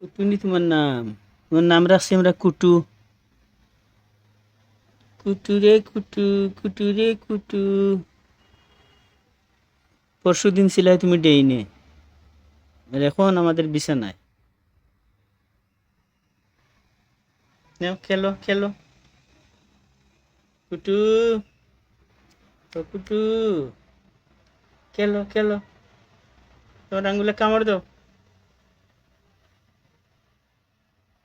কুটুনি তোমার নাম? তোমার নাম রাখছি আমরা কুটু। কুটু রে কুটু কুটু কুটু। পরশু দিন ছিলাই তুমি ডেইনে। আর এখন আমাদের বিছানায়। নাও, খেলো খেলো। কুটু কুটু। খেলো খেলো। তোমার আঙ্গুলে কামড় দাও।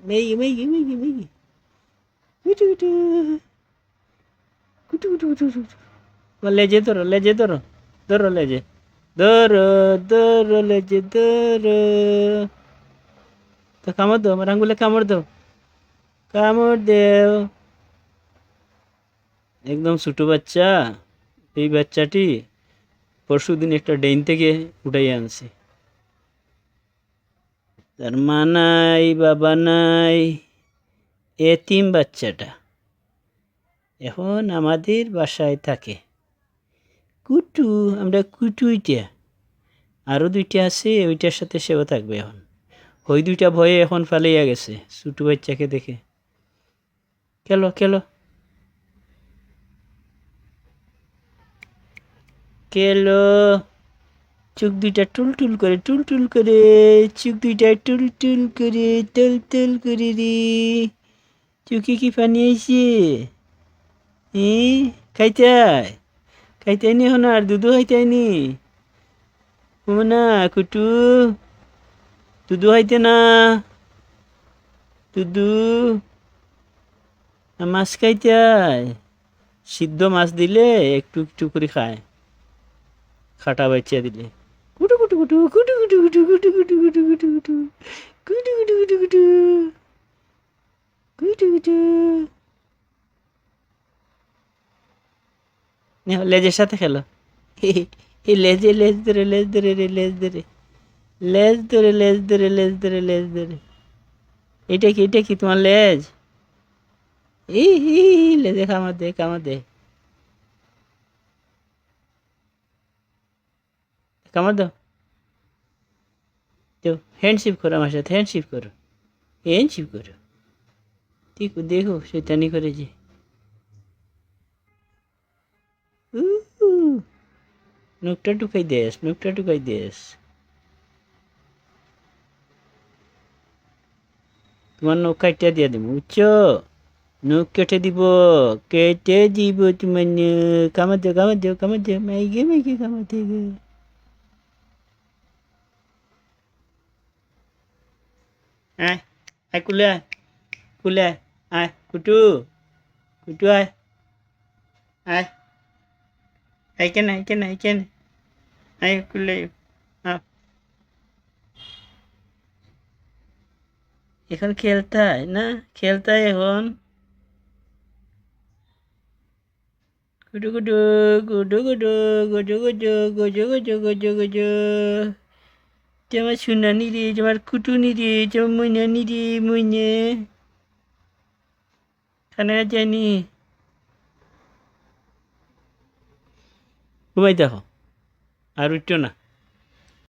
megi, megi, megi. Kutu, kutu. Kutu, kutu, kutu, kutu. বা লেজে ধরো লেজে ধরো ধরো লেজে ধরো ধরো লেজে ধরো তো কামড় দাও আমার আঙ্গুলে কামড় দাও কামড় দেও একদম ছোটো বাচ্চা এই বাচ্চাটি পরশু দিন একটা ডেইন থেকে উঠাই আনছি তার মা নাই বাবা নাই এতিম বাচ্চাটা এখন আমাদের বাসায় থাকে কুটু আমরা কুটু ওইটা আরও দুইটা আছে ওইটার সাথে সেও থাকবে এখন ওই দুইটা ভয়ে এখন ফালাইয়া গেছে ছোটো বাচ্চাকে দেখে খেলো খেলো খেলো চোখ দুইটা টুল টুল করে, টুল টুল করে চোখ দুইটা টুল টুল করে, তল তল করে রে। চোখে কি পানি আইছে? এ, খাইতে আয়। খাইতে নি হন আর দুধু খাইতে নি। না, কুটু। দুধু খাইতে না। দুধু। মাছ খাইতে আয়। সিদ্ধ মাছ দিলে একটু একটু করে খায়। খাটা বাচ্চা দিলে। লেজের সাথে খেলো। লেজে লেজ ধরে লেজ ধরে রে লেজ ধরে। লেজ ধরে লেজ ধরে লেজ ধরে লেজ ধরে। এটা কি এটা কি তোমার লেজ? এই, লেজে কামড় দে কামড় দে কামড় দাও তো হ্যান্ডশিপ করো আমার সাথে হ্যান্ডশিপ করো হ্যান্ডশিপ করো ঠিক, দেখো শৈতানি করে যে। নুকটা টুকাই দেস নুকটা টুকাই দেস তোমার নখ কাটিয়া দিয়া দিব, বুঝছ? নখ কেটে দিব কেটে দিব তোমার কামার দিও কামার দিও কামার দিও, মাইগে মাইগে কামার দিও আয় আয় কুলে আয় কুলে আয় আয় কুটু কুটু আয় আয় আয় কেন আয় কেন আয় কেন আয় কুলে আয় এখন খেলতে হয় না খেলতে হয় এখন গুডু গুডু গুডু গুডু গুডু গুডু গুজু গুজু গুজু গুজু তোমার সুনানি রে তোমার কুটুনি রে তোমার মইনানি রে মইনে খানে জানি ঘুমাই দেখো আর উঠছো না